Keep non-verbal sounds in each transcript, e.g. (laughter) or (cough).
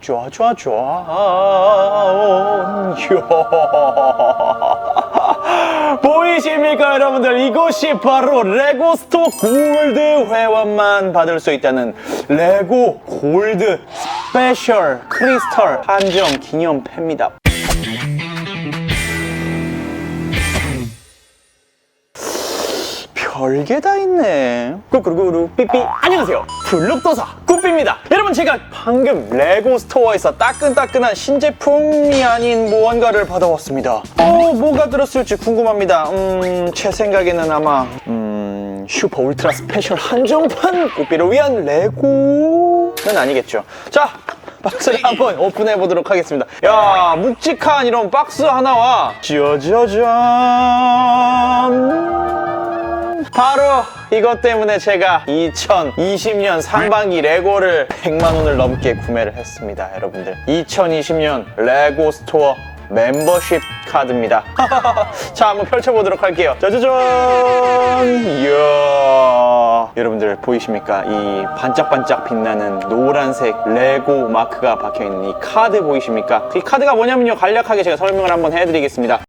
좋아 좋아 좋아. (laughs) 보이십니까 여러분들? 이곳이 바로 레고 스토어 골드 회원만 받을 수 있다는 레고 골드 스페셜 크리스탈 한정 기념 패입니다 별게 다 있네. 꾸꾸루꾸루 삐삐. 안녕하세요. 블록도사 꾸삐입니다. 여러분 제가 방금 레고 스토어에서 따끈따끈한 신제품이 아닌 무언가를 받아왔습니다. 어, 뭐가 들었을지 궁금합니다. 음, 제 생각에는 아마 음, 슈퍼 울트라 스페셜 한정판 꾸삐를 위한 레고는 아니겠죠. 자, 박스를 한번 오픈해 보도록 하겠습니다. 야, 묵직한 이런 박스 하나와 짜자잔. 바로 이것 때문에 제가 2020년 상반기 레고를 100만 원을 넘게 구매를 했습니다, 여러분들. 2020년 레고 스토어 멤버십 카드입니다. (laughs) 자, 한번 펼쳐보도록 할게요. 짜자잔! 이야. 여러분들 보이십니까? 이 반짝반짝 빛나는 노란색 레고 마크가 박혀있는 이 카드 보이십니까? 이 카드가 뭐냐면요. 간략하게 제가 설명을 한번 해드리겠습니다.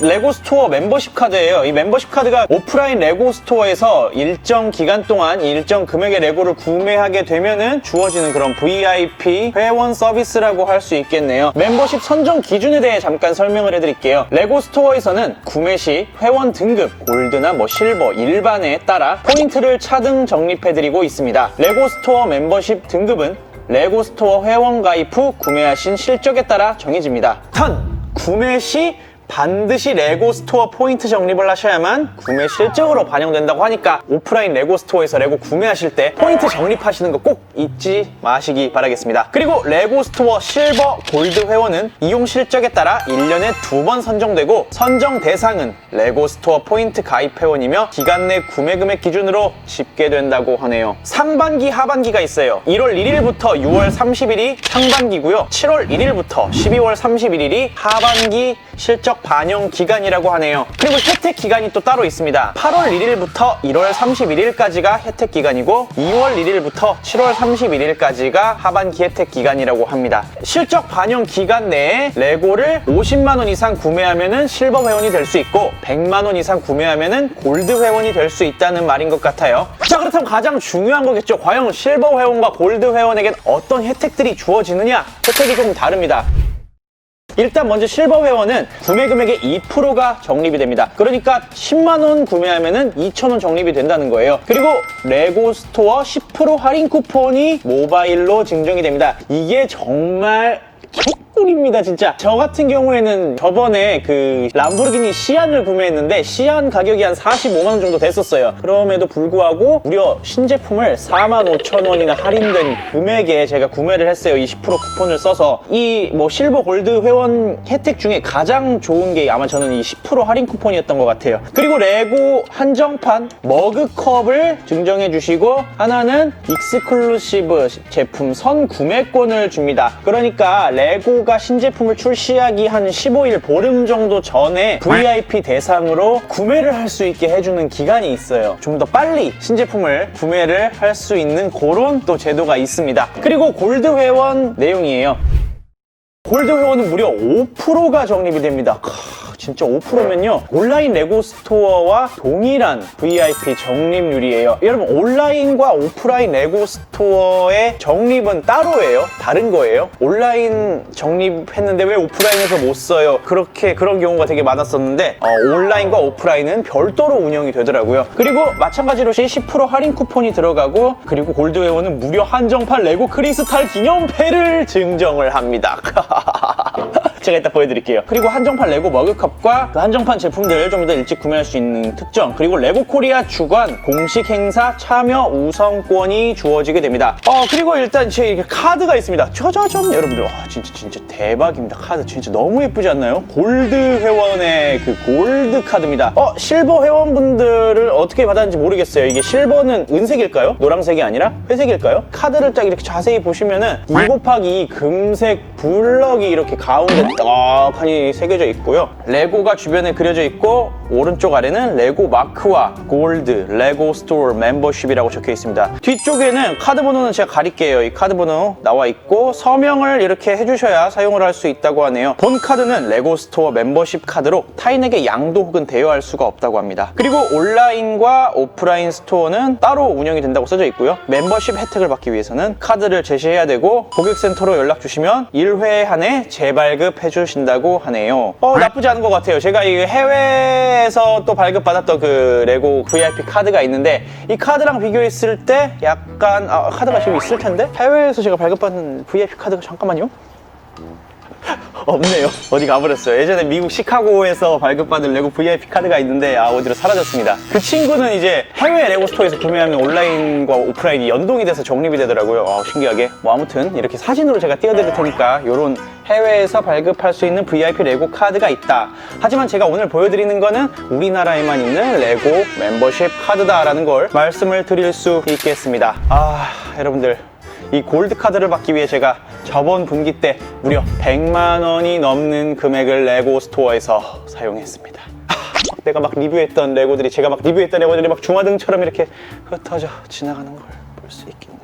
레고 스토어 멤버십 카드예요. 이 멤버십 카드가 오프라인 레고 스토어에서 일정 기간 동안 일정 금액의 레고를 구매하게 되면은 주어지는 그런 VIP 회원 서비스라고 할 수 있겠네요. 멤버십 선정 기준에 대해 잠깐 설명을 해드릴게요. 레고 스토어에서는 구매 시 회원 등급 골드나 뭐 실버 일반에 따라 포인트를 차등 적립해드리고 있습니다. 레고 스토어 멤버십 등급은 레고 스토어 회원 가입 후 구매하신 실적에 따라 정해집니다. 턴 구매 시 반드시 레고 스토어 포인트 적립을 하셔야만 구매 실적으로 반영된다고 하니까 오프라인 레고 스토어에서 레고 구매하실 때 포인트 적립하시는 거 꼭 잊지 마시기 바라겠습니다. 그리고 레고 스토어 실버 골드 회원은 이용 실적에 따라 1년에 두 번 선정되고 선정 대상은 레고 스토어 포인트 가입 회원이며 기간 내 구매 금액 기준으로 집계된다고 하네요. 상반기 하반기가 있어요. 1월 1일부터 6월 30일이 상반기고요. 7월 1일부터 12월 31일이 하반기 실적 반영 기간이라고 하네요. 그리고 혜택 기간이 또 따로 있습니다. 8월 1일부터 1월 31일까지가 혜택 기간이고 2월 1일부터 7월 31일까지가 하반기 혜택 기간이라고 합니다. 실적 반영 기간 내에 레고를 50만 원 이상 구매하면은 실버 회원이 될 수 있고 100만 원 이상 구매하면은 골드 회원이 될 수 있다는 말인 것 같아요. 자 그렇다면 가장 중요한 거겠죠. 과연 실버 회원과 골드 회원에겐 어떤 혜택들이 주어지느냐? 혜택이 조금 다릅니다. 일단 먼저 실버 회원은 구매 금액의 2%가 적립이 됩니다. 그러니까 10만 원 구매하면은 2천 원 적립이 된다는 거예요. 그리고 레고 스토어 10% 할인 쿠폰이 모바일로 증정이 됩니다. 이게 정말 개 꿀입니다 진짜. 저 같은 경우에는 저번에 그 람보르기니 시안을 구매했는데 시안 가격이 한 45만 원 정도 됐었어요. 그럼에도 불구하고 무려 신제품을 4만 5천 원이나 할인된 금액에 제가 구매를 했어요. 이10% 쿠폰을 써서. 이 뭐 실버 골드 회원 혜택 중에 가장 좋은 게 아마 저는 이 10% 할인 쿠폰이었던 것 같아요. 그리고 레고 한정판 머그컵을 증정해 주시고 하나는 익스클루시브 제품 선 구매권을 줍니다. 그러니까 레고 가 신제품을 출시하기 한 15일 보름 정도 전에 VIP 대상으로 구매를 할 수 있게 해주는 기간이 있어요. 좀 더 빨리 신제품을 구매를 할 수 있는 그런 또 제도가 있습니다. 그리고 골드 회원 내용이에요. 골드 회원은 무려 5%가 적립이 됩니다. 크, 진짜 5%면요 온라인 레고 스토어와 동일한 VIP 적립률이에요. 여러분 온라인과 오프라인 레고 스토어의 적립은 따로예요. 다른 거예요. 온라인 적립했는데 왜 오프라인에서 못 써요? 그렇게 그런 경우가 되게 많았었는데 어, 온라인과 오프라인은 별도로 운영이 되더라고요. 그리고 마찬가지로 10% 할인 쿠폰이 들어가고 그리고 골드 회원은 무료 한정판 레고 크리스탈 기념패를 증정을 합니다. (laughs) 제가 이따 보여드릴게요. 그리고 한정판 레고 머그컵과 그 한정판 제품들 좀더 일찍 구매할 수 있는 특정 그리고 레고 코리아 주관 공식 행사 참여 우선권이 주어지게 됩니다. 어 그리고 일단 제 카드가 있습니다. 짜자잔 여러분들 와 진짜 진짜 대박입니다. 카드 진짜 너무 예쁘지 않나요? 골드 회원의 그 골드 카드입니다. 어 실버 회원분들을 어떻게 받았는지 모르겠어요. 이게 실버는 은색일까요? 노란색이 아니라 회색일까요? 카드를 딱 이렇게 자세히 보시면은 2 곱하기 2 금색 블럭이 이렇게 가운데 딱하니 새겨져 있고요. 레고가 주변에 그려져 있고 오른쪽 아래는 레고 마크와 골드 레고 스토어 멤버십이라고 적혀 있습니다. 뒤쪽에는 카드 번호는 제가 가릴게요. 이 카드 번호 나와 있고 서명을 이렇게 해주셔야 사용을 할 수 있다고 하네요. 본 카드는 레고 스토어 멤버십 카드로 타인에게 양도 혹은 대여할 수가 없다고 합니다. 그리고 온라인과 오프라인 스토어는 따로 운영이 된다고 써져 있고요. 멤버십 혜택을 받기 위해서는 카드를 제시해야 되고 고객센터로 연락 주시면 1회 안에 재발급해 주신다고 하네요. 어, 나쁘지 않은 것 같아요. 제가 이 해외 에서 또 발급받았던 그 레고 VIP 카드가 있는데 이 카드랑 비교했을 때 약간 아, 카드가 지금 있을 텐데 해외에서 제가 발급받은 VIP 카드가 잠깐만요. (laughs) 없네요. 어디 가버렸어요. 예전에 미국 시카고에서 발급받은 레고 VIP 카드가 있는데 아 어디로 사라졌습니다. 그 친구는 이제 해외 레고 스토어에서 구매하면 온라인과 오프라인이 연동이 돼서 적립이 되더라고요. 아, 신기하게. 뭐 아무튼 이렇게 사진으로 제가 띄워드릴 테니까 이런 해외에서 발급할 수 있는 VIP 레고 카드가 있다. 하지만 제가 오늘 보여드리는 거는 우리나라에만 있는 레고 멤버십 카드다라는 걸 말씀을 드릴 수 있겠습니다. 아 여러분들 이 골드 카드를 받기 위해 제가 저번 분기 때 무려 100만 원이 넘는 금액을 레고 스토어에서 사용했습니다. 아, 막 내가 막 리뷰했던 레고들이 제가 막 리뷰했던 레고들이 막 중화등처럼 이렇게 흩어져 지나가는 걸 볼 수 있겠네요. 하,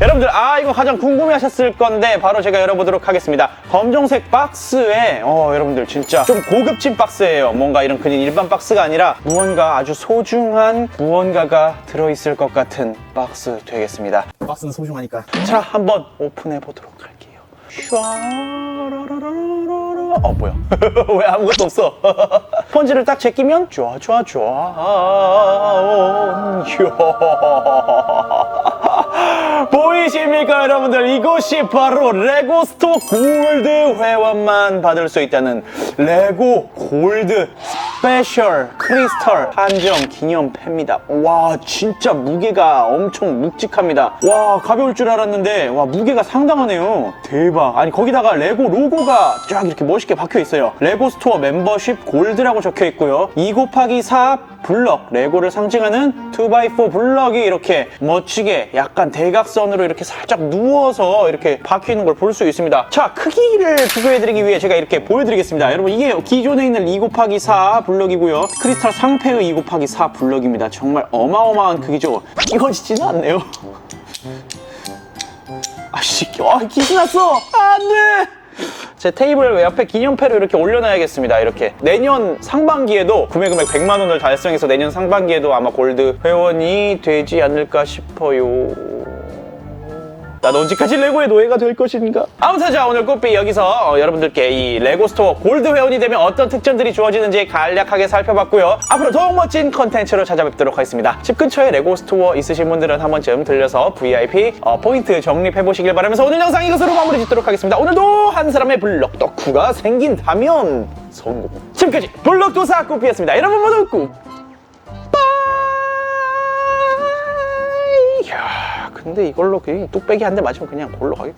여러분들 아 이거 가장 궁금해하셨을 건데 바로 제가 열어보도록 하겠습니다. 검정색 박스에 어 여러분들 진짜 좀 고급진 박스예요. 뭔가 이런 그냥 일반 박스가 아니라 무언가 아주 소중한 무언가가 들어있을 것 같은 박스 되겠습니다. 박스는 소중하니까. 자, 한번 오픈해 보도록 할게요. 슈아라라라라라. 어, 뭐야? (laughs) 왜 아무것도 없어? (laughs) 펀지를 딱 제끼면 좋아, 좋아, 좋아. 이야. 보이십니까, 여러분들? 이곳이 바로 레고 스토어 골드 회원만 받을 수 있다는 레고 골드 스페셜 크리스털 한정 기념패입니다. 와, 진짜 무게가 엄청 묵직합니다. 와, 가벼울 줄 알았는데, 와, 무게가 상당하네요. 대박. 아니, 거기다가 레고 로고가 쫙 이렇게 멋있게 박혀 있어요. 레고 스토어 멤버십 골드라고 적혀 있고요. 2 곱하기 4 블럭, 레고를 상징하는 2x4 블럭이 이렇게 멋지게 약간 대각선으로 이렇게 살짝 누워서 이렇게 박혀 있는 걸 볼 수 있습니다. 자, 크기를 비교해드리기 위해 제가 이렇게 보여드리겠습니다. 여러분, 이게 기존에 있는 2 곱하기 4 블럭이고요. 크리스탈 상패의 2 곱하기 4 블럭입니다. 정말 어마어마한 크기죠. 끼워지지는 않네요. 아씨, 아, 기스 났어! 안 돼! 제 테이블 옆에 기념패로 이렇게 올려놔야겠습니다. 이렇게 내년 상반기에도 구매 금액 100만 원을 달성해서 내년 상반기에도 아마 골드 회원이 되지 않을까 싶어요. 난 언제까지 레고의 노예가 될 것인가? 아무튼 자 오늘 꽃비 여기서 어, 여러분들께 이 레고 스토어 골드 회원이 되면 어떤 특전들이 주어지는지 간략하게 살펴봤고요. 앞으로 더욱 멋진 컨텐츠로 찾아뵙도록 하겠습니다. 집 근처에 레고 스토어 있으신 분들은 한 번쯤 들려서 VIP 어, 포인트 적립해 보시길 바라면서 오늘 영상 이것으로 마무리 짓도록 하겠습니다. 오늘도 한 사람의 블럭 덕후가 생긴다면 성공. 지금까지 블럭 도사 꽃비였습니다. 여러분 모두 꾹. 근데 이걸로 그냥 뚝배기 한 대 맞으면 그냥 골로 가겠.